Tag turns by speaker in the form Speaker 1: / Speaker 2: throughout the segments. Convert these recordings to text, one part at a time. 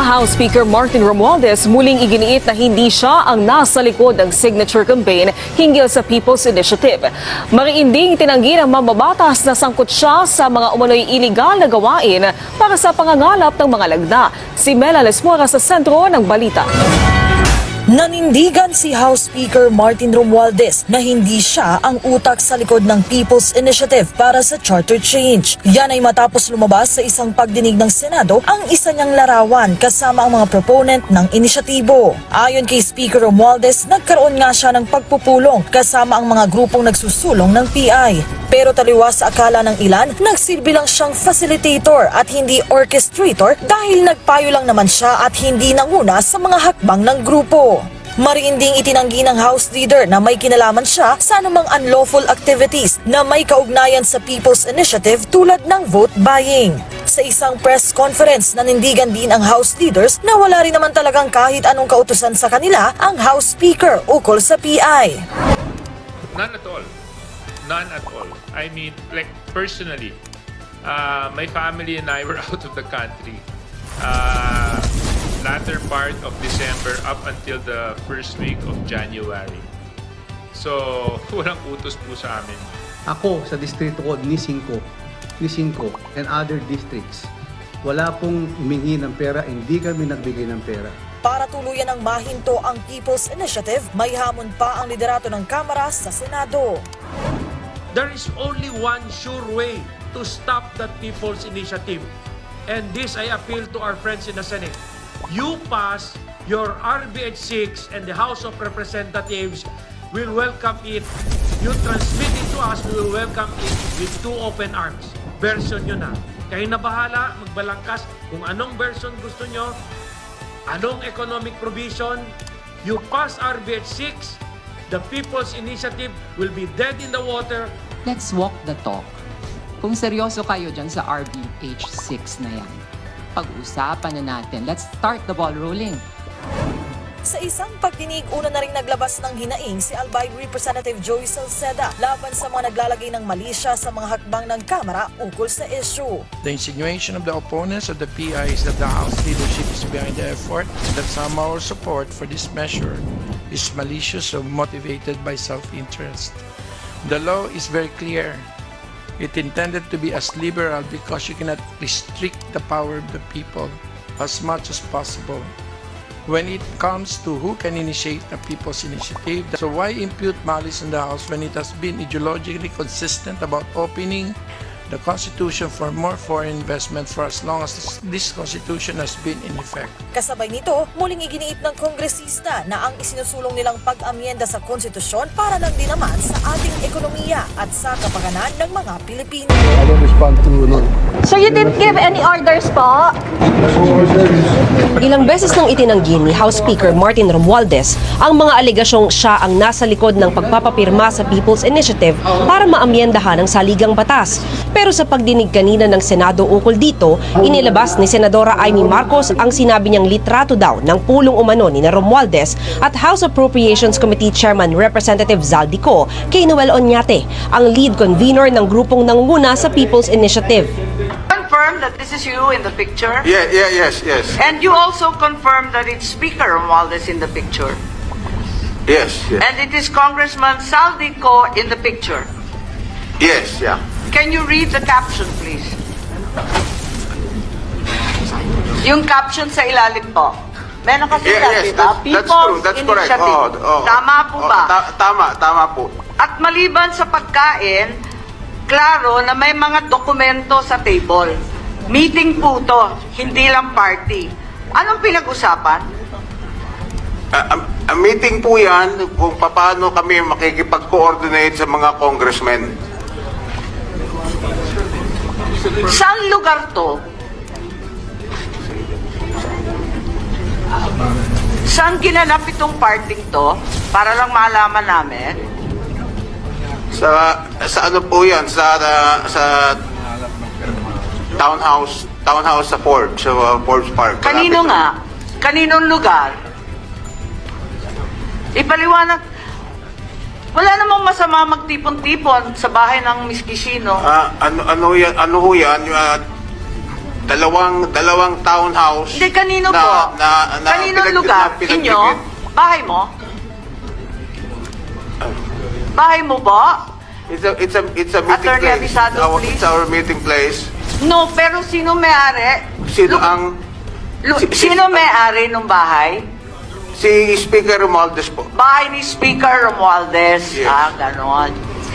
Speaker 1: House Speaker Martin Romualdez muling iginiit na hindi siya ang nasa likod ng signature campaign hinggil sa People's Initiative. Mariinding tinanggi ng mambabatas na sangkot siya sa mga umano'y iligal na gawain para sa pangangalap ng mga lagda. Si Mela Lesmora sa sentro ng balita.
Speaker 2: Nanindigan si House Speaker Martin Romualdez na hindi siya ang utak sa likod ng People's Initiative para sa charter change. Yan ay matapos lumabas sa isang pagdinig ng Senado ang isa niyang larawan kasama ang mga proponent ng inisyatibo. Ayon kay Speaker Romualdez, nagkaroon nga siya ng pagpupulong kasama ang mga grupong nagsusulong ng PI. Pero taliwas sa akala ng ilan, nagsilbi lang siyang facilitator at hindi orchestrator dahil nagpayo lang naman siya at hindi nanguna sa mga hakbang ng grupo. Mariinding itinanggi ng House Leader na may kinalaman siya sa anumang unlawful activities na may kaugnayan sa People's Initiative tulad ng vote buying. Sa isang press conference, nanindigan din ang House Leaders na wala rin naman talagang kahit anong kautusan sa kanila ang House Speaker ukol sa PI.
Speaker 3: None at all. None at all. I mean, like personally, uh, my family and I were out of the country. Uh, latter part of December up until the first week of January. So, walang utos po sa amin.
Speaker 4: Ako sa distrito ko ni 5, ni 5 and other districts, wala pong humingi ng pera, hindi kami nagbigay ng pera.
Speaker 2: Para tuluyan ng mahinto ang People's Initiative, may hamon pa ang liderato ng Kamara sa Senado.
Speaker 5: There is only one sure way to stop that people's initiative. And this I appeal to our friends in the Senate. You pass your RBH 6 and the House of Representatives will welcome it. You transmit it to us, we will welcome it with two open arms. Version nyo na. Kayo na bahala, magbalangkas kung anong version gusto nyo, anong economic provision. You pass RBH 6, the People's Initiative will be dead in the water
Speaker 6: let's walk the talk. Kung seryoso kayo dyan sa RBH 6 na yan, pag-uusapan na natin. Let's start the ball rolling.
Speaker 2: Sa isang pagdinig, una na rin naglabas ng hinaing si Albay Representative Joey Salceda laban sa mga naglalagay ng malisya sa mga hakbang ng Kamara ukol sa issue.
Speaker 7: The insinuation of the opponents of the PI is that the House leadership is behind the effort and that somehow our support for this measure is malicious or motivated by self-interest. The law is very clear. It intended to be as liberal because you cannot restrict the power of the people as much as possible. When it comes to who can initiate a people's initiative, so why impute malice in the House when it has been ideologically consistent about opening the Constitution for more foreign investment for as long as this, Constitution has been in effect?
Speaker 2: Kasabay nito, muling iginiit ng kongresista na ang isinusulong nilang pag-amyenda sa konstitusyon para lang din naman sa ating ekonomiya at sa kapakanan ng mga Pilipino.
Speaker 8: So you didn't give any orders po?
Speaker 9: Ilang beses nang itinanggi ni House Speaker Martin Romualdez ang mga alegasyong siya ang nasa likod ng pagpapapirma sa People's Initiative para maamyendahan ang saligang batas. Pero sa pagdinig kanina ng Senado ukol dito, inilabas ni Senadora Amy Marcos ang sinabi niyang litrato daw ng pulong umano ni na Romualdez at House Appropriations Committee Chairman Representative Zaldico kay Noel Oñate, ang lead convener ng grupong nangunguna sa People's Initiative.
Speaker 10: confirm that this is you in the picture?
Speaker 11: Yeah, yeah, yes, yes,
Speaker 10: And you also confirm that it's Speaker Romualdez in the picture?
Speaker 11: yes, yes,
Speaker 10: And it is Congressman Saldico in the picture?
Speaker 11: yes, yeah.
Speaker 10: Can you read the caption, please? Yung caption sa ilalim po. Meron kasi
Speaker 11: Yeah, yes,
Speaker 10: di ba?
Speaker 11: that's, that's true, that's correct. Oh, oh.
Speaker 10: Tama po
Speaker 11: Oh,
Speaker 10: ba?
Speaker 11: ta- tama, tama po.
Speaker 10: At maliban sa pagkain, klaro na may mga dokumento sa table. Meeting po to, hindi lang party. Anong pinag-usapan?
Speaker 11: Ang ang meeting po yan kung paano kami makikipag-coordinate sa mga congressmen.
Speaker 10: Saan lugar to? Saan ginanap itong parting to? Para lang malaman namin.
Speaker 11: Sa sa ano po yan? Sa ah, sa townhouse townhouse sa Forbes, sa uh, Forbes Park.
Speaker 10: Kanino
Speaker 11: Malapit
Speaker 10: nga? Kaninong lugar? Ipaliwanag. Wala namang masama magtipon-tipon sa bahay ng Miss Kishino.
Speaker 11: Ah, ano ano yan? Ano ho yan? Yung, ah, dalawang dalawang townhouse
Speaker 10: Hindi, kanino
Speaker 11: na,
Speaker 10: po?
Speaker 11: na, na
Speaker 10: Kaninong
Speaker 11: pinag-
Speaker 10: lugar?
Speaker 11: na pinagdikit.
Speaker 10: Inyo? Bahay mo? Bahay mo ba?
Speaker 11: It's a it's a it's a meeting
Speaker 10: Attorney
Speaker 11: place.
Speaker 10: Abisado,
Speaker 11: Our-
Speaker 10: please.
Speaker 11: It's our meeting place.
Speaker 10: No, pero sino may-ari?
Speaker 11: Sino
Speaker 10: Lu-
Speaker 11: ang
Speaker 10: lu-
Speaker 11: si- si-
Speaker 10: sino may-ari ng bahay?
Speaker 11: Si Speaker Romualdez po.
Speaker 10: Bahay ni Speaker Romualdez.
Speaker 11: Yes.
Speaker 10: Ah, ganon.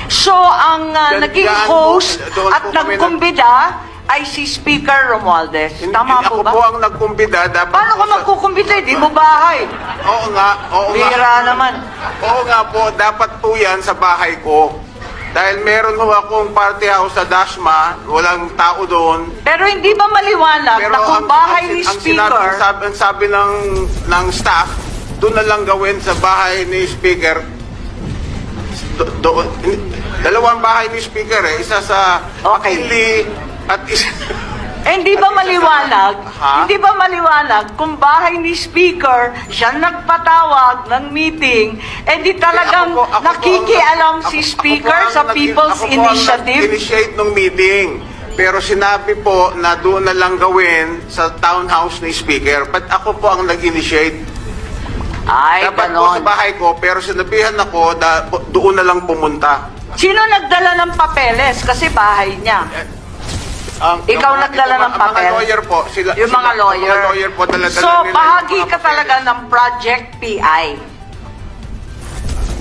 Speaker 10: So, ang
Speaker 11: Yan-
Speaker 10: naging
Speaker 11: po,
Speaker 10: host
Speaker 11: doon
Speaker 10: at
Speaker 11: po kami
Speaker 10: nagkumbida ay si Speaker Romualdez.
Speaker 11: Hindi-
Speaker 10: Tama
Speaker 11: ako
Speaker 10: po ba?
Speaker 11: po ang nagkumbida dapat
Speaker 10: Paano ka
Speaker 11: po sa-
Speaker 10: magkukumbida? Di mo bahay.
Speaker 11: Oo nga, oo nga.
Speaker 10: Bira naman.
Speaker 11: Oo nga po, dapat po yan sa bahay ko. Dahil meron ho akong party house sa Dasma, walang tao doon.
Speaker 10: Pero hindi ba maliwanag na kung bahay ni
Speaker 11: ang sinabi,
Speaker 10: Speaker,
Speaker 11: ang sabi, ang sabi ng, ng staff, doon na lang gawin sa bahay ni Speaker. Do, do, dalawang bahay ni Speaker eh. Isa sa
Speaker 10: Okay.
Speaker 11: McKinley at isa...
Speaker 10: eh, hindi ba maliwanag?
Speaker 11: Ha?
Speaker 10: Hindi ba maliwanag kung bahay ni Speaker siya nagpatawag ng meeting, eh di talagang
Speaker 11: Ako po- ako po ang-
Speaker 10: nakikialam si
Speaker 11: ako- ako
Speaker 10: Speaker
Speaker 11: po ang
Speaker 10: sa People's
Speaker 11: ako
Speaker 10: Initiative?
Speaker 11: nag-initiate ng meeting. Pero sinabi po na doon na lang gawin sa townhouse ni Speaker. But ako po ang nag-initiate.
Speaker 10: Ay,
Speaker 11: Dapat po sa
Speaker 10: ganon.
Speaker 11: bahay ko, pero sinabihan ako na doon na lang pumunta.
Speaker 10: Sino nagdala ng papeles? Kasi bahay niya.
Speaker 11: Ang,
Speaker 10: Ikaw
Speaker 11: yung-
Speaker 10: nagdala ng
Speaker 11: mga-
Speaker 10: papel?
Speaker 11: Mga lawyer po. Sila,
Speaker 10: Yung
Speaker 11: sila-
Speaker 10: mga lawyer.
Speaker 11: Mga lawyer po, dala-dala
Speaker 10: So,
Speaker 11: nila yung
Speaker 10: bahagi
Speaker 11: mga
Speaker 10: ka
Speaker 11: papeles.
Speaker 10: talaga ng Project PI.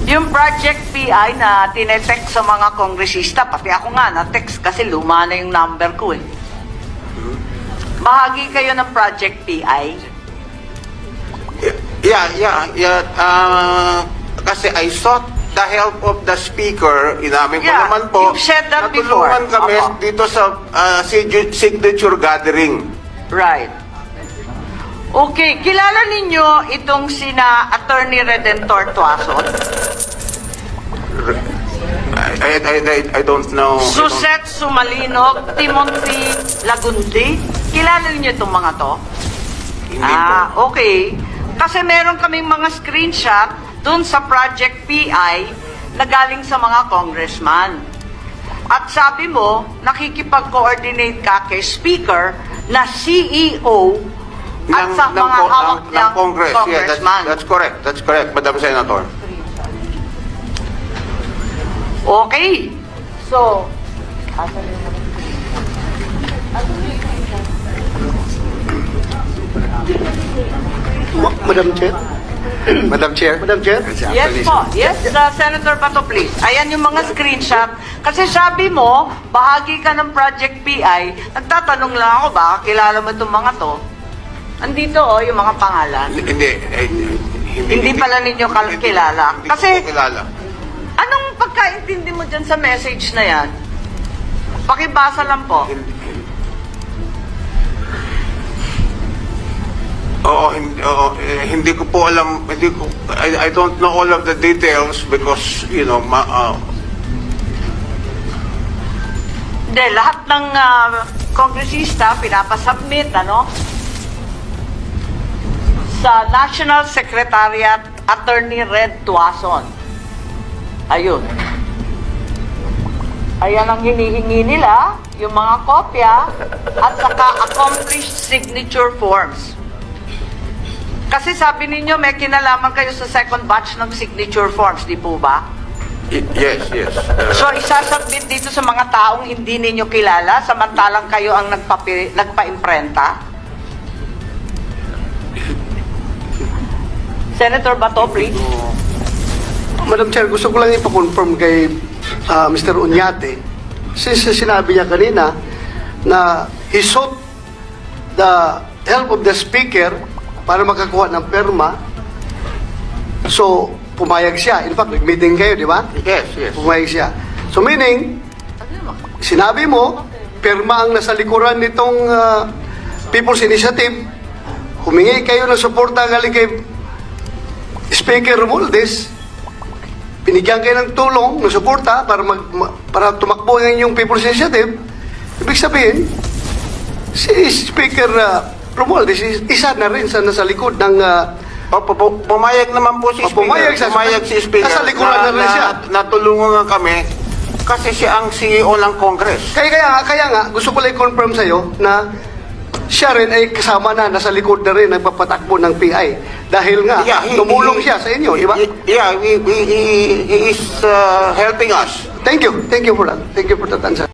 Speaker 10: Yung Project PI na tinetext sa mga kongresista, pati ako nga na-text kasi luma na yung number ko eh. Bahagi kayo ng Project PI.
Speaker 11: Yeah, yeah, yeah. ah, kasi I sought the help of the speaker. Inamin ko
Speaker 10: Yeah,
Speaker 11: naman po.
Speaker 10: you've said that
Speaker 11: natulungan
Speaker 10: before.
Speaker 11: kami
Speaker 10: Opo.
Speaker 11: dito sa ah, sig- signature gathering.
Speaker 10: Right. Okay, kilala ninyo itong sina Attorney Redentor Tuason?
Speaker 11: I, I, I, I- I don't know. I don't-
Speaker 10: Suset Sumalinog, Timothy Lagundi. Kilala niyo itong mga to?
Speaker 11: Hindi
Speaker 10: ah,
Speaker 11: po.
Speaker 10: okay. Kasi meron kaming mga screenshot dun sa Project PI na galing sa mga congressman. At sabi mo, nakikipag-coordinate ka kay Speaker na CEO at
Speaker 11: ng,
Speaker 10: sa
Speaker 11: ng,
Speaker 10: mga
Speaker 11: co-
Speaker 10: hawak
Speaker 11: ng, ng Congress. Yeah, that's,
Speaker 10: congressman.
Speaker 11: that's correct. That's correct, Madam Senator.
Speaker 10: Okay. So,
Speaker 4: Madam Chair? Madam Chair? Madam Chair?
Speaker 10: Yes po. Yes, uh, Senator Bato, please. Ayan yung mga screenshot. Kasi sabi mo, bahagi ka ng Project PI. Nagtatanong lang ako, baka kilala mo itong mga to. Andito oh, yung mga pangalan.
Speaker 11: Hindi, eh, hindi,
Speaker 10: Hindi pala ninyo kal- kilala.
Speaker 11: Hindi
Speaker 10: Kasi-
Speaker 11: kilala.
Speaker 10: Anong pagkaintindi mo dyan sa message na yan? Pakibasa lang po.
Speaker 11: Oo, hindi, oo, eh, hindi ko po alam, hindi ko, I, I don't know all of the details because, you know, ma, uh,
Speaker 10: Hindi, lahat ng ah, kongresista pinapasubmit, ano? Sa National Secretariat Attorney Red Tuason. Ayun. Ayan ang hinihingi nila, yung mga kopya, at saka accomplished signature forms. Kasi sabi ninyo, may kinalaman kayo sa second batch ng signature forms, di po ba?
Speaker 11: y- yes, yes. Uh,
Speaker 10: So, isasubmit dito sa mga taong hindi ninyo kilala, samantalang kayo ang nagpapi, nagpa-imprenta? Senator Bato, please.
Speaker 12: Madam Chair, gusto ko lang ipa-confirm kay ah, Mr. Unyate. Since sinabi niya kanina na he sought the help of the speaker para makakuha ng perma. So, pumayag siya. In fact, meeting kayo, di ba?
Speaker 11: yes, yes.
Speaker 12: Pumayag siya. So, meaning, sinabi mo, perma ang nasa likuran nitong ah, People's Initiative. Humingi kayo ng suporta galing kay Speaker Romualdez, binigyan kayo ng tulong, ng suporta para mag, ma- para tumakbo ng inyong People's Initiative. Ibig sabihin, si Speaker uh, Romualdez is- isa na rin sa nasa likod ng uh,
Speaker 11: O, pu- pu- pumayag naman po si
Speaker 12: O,
Speaker 11: Speaker.
Speaker 12: pumayag siya.
Speaker 11: Pumayag si Speaker.
Speaker 12: Nasa likuran na rin siya.
Speaker 11: natulungan nga kami kasi siya ang CEO ng Congress.
Speaker 12: kaya kaya nga, kaya nga gusto ko lang i-confirm sa iyo na siya rin ay kasama na, nasa likod na rin nagpapatakbo ng PI. Dahil nga,
Speaker 11: Yeah, he-
Speaker 12: tumulong
Speaker 11: he-
Speaker 12: siya sa inyo, di ba?
Speaker 11: Yeah, he, he, he, he is uh, helping us.
Speaker 12: Thank you. Thank you for that. Thank you for that answer.